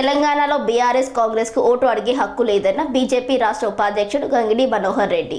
తెలంగాణలో బీఆర్ఎస్ కాంగ్రెస్కు ఓటు అడిగే హక్కు లేదన్న బీజేపీ రాష్ట్ర ఉపాధ్యక్షుడు గంగిడి మనోహర్ రెడ్డి.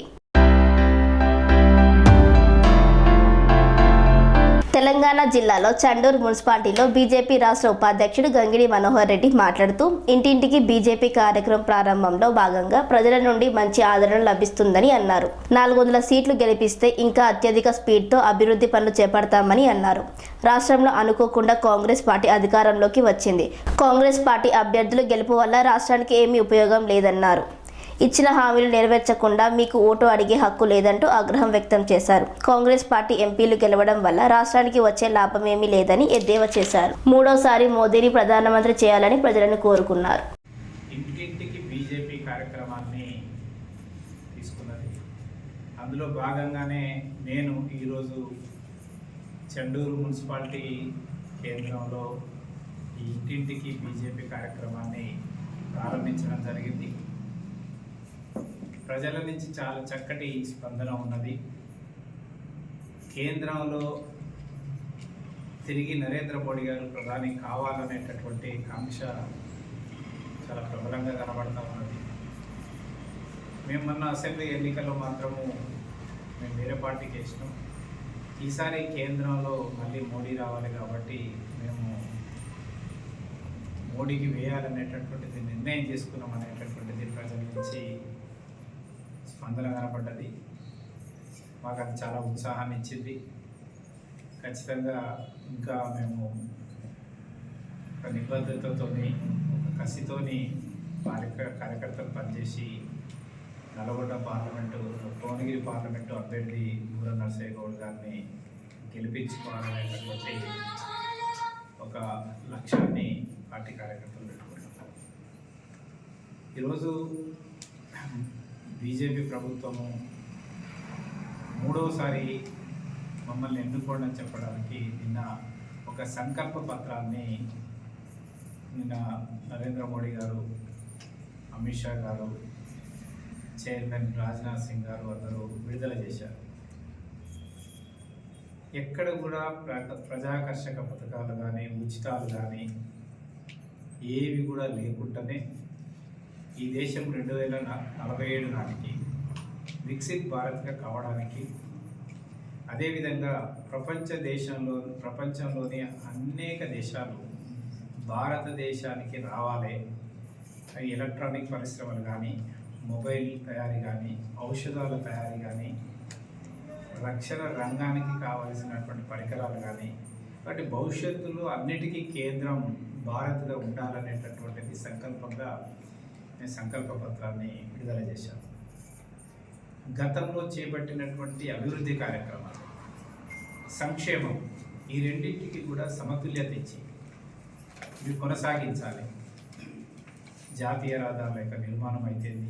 తెలంగాణ జిల్లాలో చండూరు మున్సిపాలిటీలో బీజేపీ రాష్ట్ర ఉపాధ్యక్షుడు గంగిడి మనోహర్ రెడ్డి మాట్లాడుతూ ఇంటింటికి బీజేపీ కార్యక్రమం ప్రారంభంలో భాగంగా ప్రజల నుండి మంచి ఆదరణ లభిస్తుందని అన్నారు. నాలుగు వందల సీట్లు గెలిపిస్తే ఇంకా అత్యధిక స్పీడ్తో అభివృద్ధి పనులు చేపడతామని అన్నారు. రాష్ట్రంలో అనుకోకుండా కాంగ్రెస్ పార్టీ అధికారంలోకి వచ్చింది. కాంగ్రెస్ పార్టీ అభ్యర్థులు గెలుపు వల్ల రాష్ట్రానికి ఏమీ ఉపయోగం లేదన్నారు. ఇచ్చిన హామీలు నెరవేర్చకుండా మీకు ఓటు అడిగే హక్కు లేదంటూ ఆగ్రహం వ్యక్తం చేశారు. కాంగ్రెస్ పార్టీ ఎంపీలు గెలవడం వల్ల రాష్ట్రానికి వచ్చే లాభమేమీ లేదని ఎద్దేవా చేశారు. మూడోసారి మోదీని ప్రధానమంత్రి చేయాలని ప్రజలను కోరుకున్నారు. ఇంటింటికి బీజేపీ కార్యక్రమాన్ని తీసుకున్నది. అందులో భాగంగానే నేను ఈరోజు చెండూరు మున్సిపాలిటీ కేంద్రంలో ఈ ఇంటింటికి బీజేపీ కార్యక్రమాన్ని ప్రారంభించడం జరిగింది. ప్రజల నుంచి చాలా చక్కటి స్పందన ఉన్నది. కేంద్రంలో తిరిగి నరేంద్ర మోడీ గారు ప్రధాని కావాలనేటటువంటి కాంక్ష చాలా ప్రబలంగా కనబడతా ఉన్నది. మేము మొన్న అసెంబ్లీ ఎన్నికల్లో మాత్రము మేము వేరే పార్టీకి వేసినాం. ఈసారి కేంద్రంలో మళ్ళీ మోడీ రావాలి కాబట్టి మేము మోడీకి వేయాలనేటటువంటిది నిర్ణయం చేసుకున్నాం అనేటటువంటిది ప్రజల నుంచి స్పందన కనపడ్డది. మాకు అది చాలా ఉత్సాహాన్ని ఇచ్చింది ఖచ్చితంగా ఇంకా మేము ఒక నిబద్ధతతోని ఒక కసితోని కార్యక కార్యకర్తలు పనిచేసి నల్గొండ పార్లమెంటు భువనగిరి పార్లమెంటు అభ్యర్థి బూర నరసయ్య గౌడ్ గారిని గెలిపించుకోవాలనేటటువంటి ఒక లక్ష్యాన్ని పార్టీ కార్యకర్తలు పెట్టుకుంటున్నారు ఈరోజు బీజేపీ ప్రభుత్వము మూడవసారి మమ్మల్ని ఎన్నుకోండి అని చెప్పడానికి నిన్న ఒక సంకల్ప పత్రాన్ని నిన్న నరేంద్ర మోడీ గారు అమిత్ షా గారు చైర్మన్ రాజ్నాథ్ సింగ్ గారు అందరూ విడుదల చేశారు. ఎక్కడ కూడా ప్ర- ప్రజాకర్షక పథకాలు కానీ ఉచితాలు కానీ ఏవి కూడా లేకుండానే ఈ దేశం రెండు వేల నలభై ఏడు నాటికి వికసిత్ భారత్గా కావడానికి అదేవిధంగా ప్రపంచ దేశంలో ప్రపంచంలోని అనేక దేశాలు భారతదేశానికి రావాలి. ఎలక్ట్రానిక్ పరిశ్రమలు కానీ మొబైల్ తయారీ కానీ ఔషధాల తయారీ కానీ రక్షణ రంగానికి కావలసినటువంటి పరికరాలు కానీ వాటి భవిష్యత్తులో అన్నిటికీ కేంద్రం భారత్గా ఉండాలనేటటువంటిది సంకల్పంగా నేను సంకల్ప పత్రాన్ని విడుదల చేశాను గతంలో చేపట్టినటువంటి అభివృద్ధి కార్యక్రమాలు సంక్షేమం ఈ రెండింటికి కూడా సమతుల్యత ఇచ్చి ఇవి కొనసాగించాలి. జాతీయ రహదారుల యొక్క నిర్మాణం అయితేంది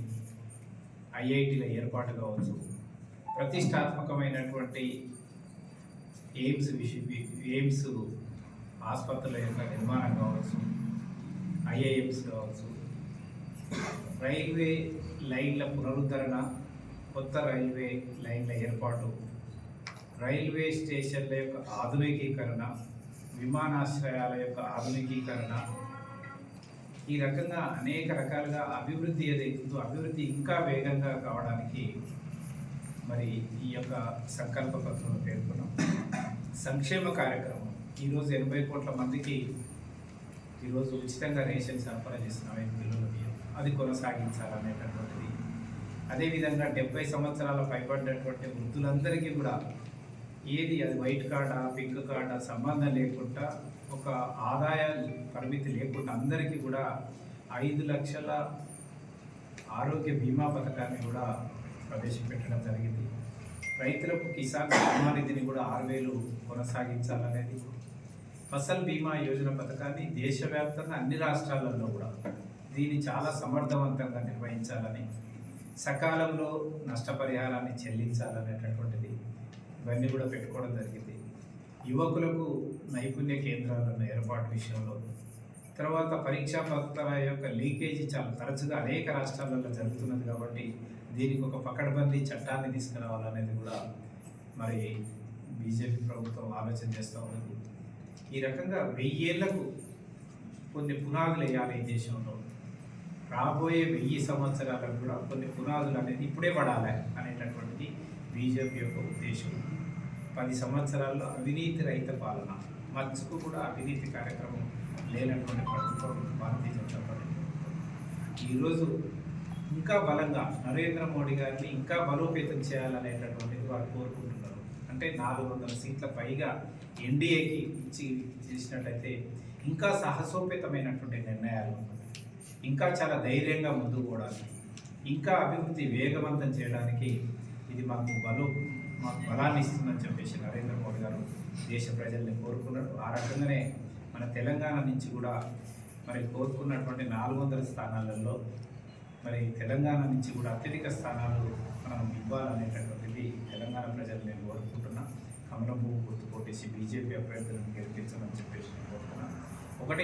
ఐఐటీల ఏర్పాటు కావచ్చు ప్రతిష్టాత్మకమైనటువంటి ఎయిమ్స్ విష ఎయిమ్స్ ఆసుపత్రుల యొక్క నిర్మాణం కావచ్చు ఐఐఎమ్స్ కావచ్చు రైల్వే లైన్ల పునరుద్ధరణ కొత్త రైల్వే లైన్ల ఏర్పాటు రైల్వే స్టేషన్ల యొక్క ఆధునికీకరణ విమానాశ్రయాల యొక్క ఆధునికీకరణ. ఈ రకంగా అనేక రకాలుగా అభివృద్ధి ఏదైతుందో అభివృద్ధి ఇంకా వేగంగా కావడానికి మరి ఈ యొక్క సంకల్ప పత్రంలో పేర్కొన్నాం. సంక్షేమ కార్యక్రమం. ఈరోజు ఎనభై కోట్ల మందికి ఈరోజు ఉచితంగా రేషన్ సరఫరా చేస్తున్నాం. ఐదు అది కొనసాగించాలనేటటువంటిది అదేవిధంగా డెబ్బై సంవత్సరాల పైబడినటువంటి వృద్ధులందరికీ కూడా ఏది అది వైట్ కార్డా పింక్ కార్డా సంబంధం లేకుండా ఒక ఆదాయ పరిమితి లేకుండా అందరికీ కూడా ఐదు లక్షల ఆరోగ్య బీమా పథకాన్ని కూడా ప్రవేశపెట్టడం జరిగింది. రైతులకు కిసాన్ బీమా నిధిని కూడా ఆరు వేలు కొనసాగించాలనేది. ఫసల్ బీమా యోజన పథకాన్ని దేశవ్యాప్తంగా అన్ని రాష్ట్రాలలో కూడా దీన్ని చాలా సమర్థవంతంగా నిర్వహించాలని సకాలంలో నష్టపరిహారాన్ని చెల్లించాలనేటటువంటిది ఇవన్నీ కూడా పెట్టుకోవడం జరిగింది. యువకులకు నైపుణ్య కేంద్రాలను ఏర్పాటు విషయంలో తర్వాత పరీక్షా పత్రాల యొక్క లీకేజీ చాలా తరచుగా అనేక రాష్ట్రాలలో జరుగుతున్నది కాబట్టి దీనికి ఒక పకడ్బందీ చట్టాన్ని తీసుకురావాలనేది కూడా మరి బీజేపీ ప్రభుత్వం ఆలోచన చేస్తూ ఉన్నది. ఈ రకంగా వెయ్యేళ్ళకు కొన్ని పునాదులు వేయాలి ఈ దేశంలో. రాబోయే వెయ్యి సంవత్సరాలకు కూడా కొన్ని పునాదులు అనేది ఇప్పుడే పడాలి అనేటటువంటిది బీజేపీ యొక్క ఉద్దేశం. పది సంవత్సరాల్లో అవినీతి రహిత పాలన మచ్చుకు కూడా అవినీతి కార్యక్రమం లేనటువంటి ప్రభుత్వం భారతీయ జనతా పార్టీ. ఈరోజు ఇంకా బలంగా నరేంద్ర మోడీ గారిని ఇంకా బలోపేతం చేయాలనేటటువంటిది వారు కోరుకుంటున్నారు. అంటే నాలుగు వందల సీట్ల పైగా ఎన్డీఏకి ఇచ్చి చేసినట్లయితే ఇంకా సాహసోపేతమైనటువంటి నిర్ణయాలు. ఇంకా చాలా ధైర్యంగా ముందుకు పోవడానికి ఇంకా అభివృద్ధి వేగవంతం చేయడానికి ఇది మాకు బలు మాకు బలాన్ని ఇస్తుందని చెప్పేసి నరేంద్ర మోడీ గారు దేశ ప్రజల్ని కోరుకున్నారు. ఆ రకంగానే మన తెలంగాణ నుంచి కూడా మరి కోరుకున్నటువంటి నాలుగు వందల స్థానాలలో మరి తెలంగాణ నుంచి కూడా అత్యధిక స్థానాలు మనం ఇవ్వాలనేటటువంటిది తెలంగాణ ప్రజలు నేను కోరుకుంటున్నా. కమలం పువ్వు గుర్తుపోటేసి బీజేపీ అభ్యర్థులను గెలిపించమని చెప్పేసి నేను కోరుతున్నా. ఒకటే